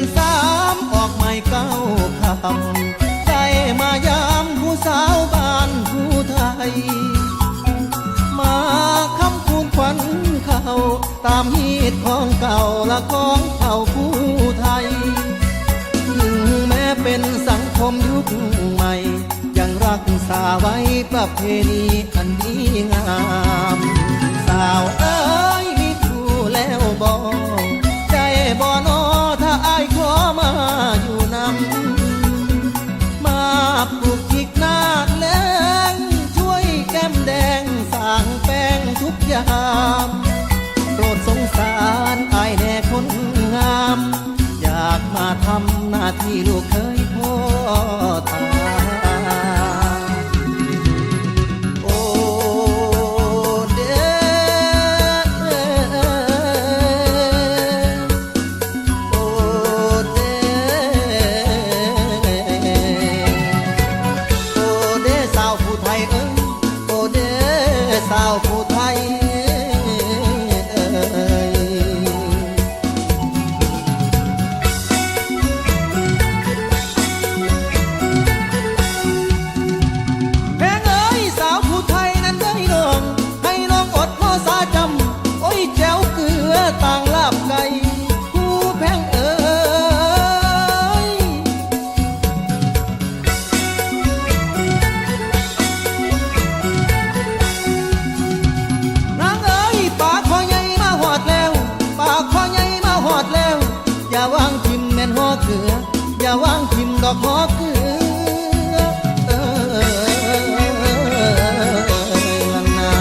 นสามออกไม่เก้าคำได้มายามผู้สาวบ้านผู้ไทย มาคำคูนขวัญเขาตามฮีตของเก่าและของเผ่าผู้ไทย ถึงแม้เป็นสังคมยุคใหม่ ยังรักษาไว้ประเพณีอันดีงาม ยาม อย่าวางทิมดอกหอเกลือเออลังนา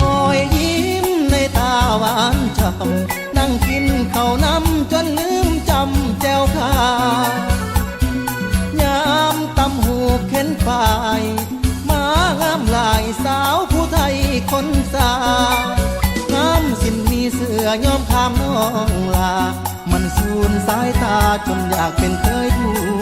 หอยยิ้มในตาหวานฉ่ำนั่งกินข้าวน้ำ อยอมข้ามน้องลา มันสูญสายตาจนอยากเป็นเคยผู้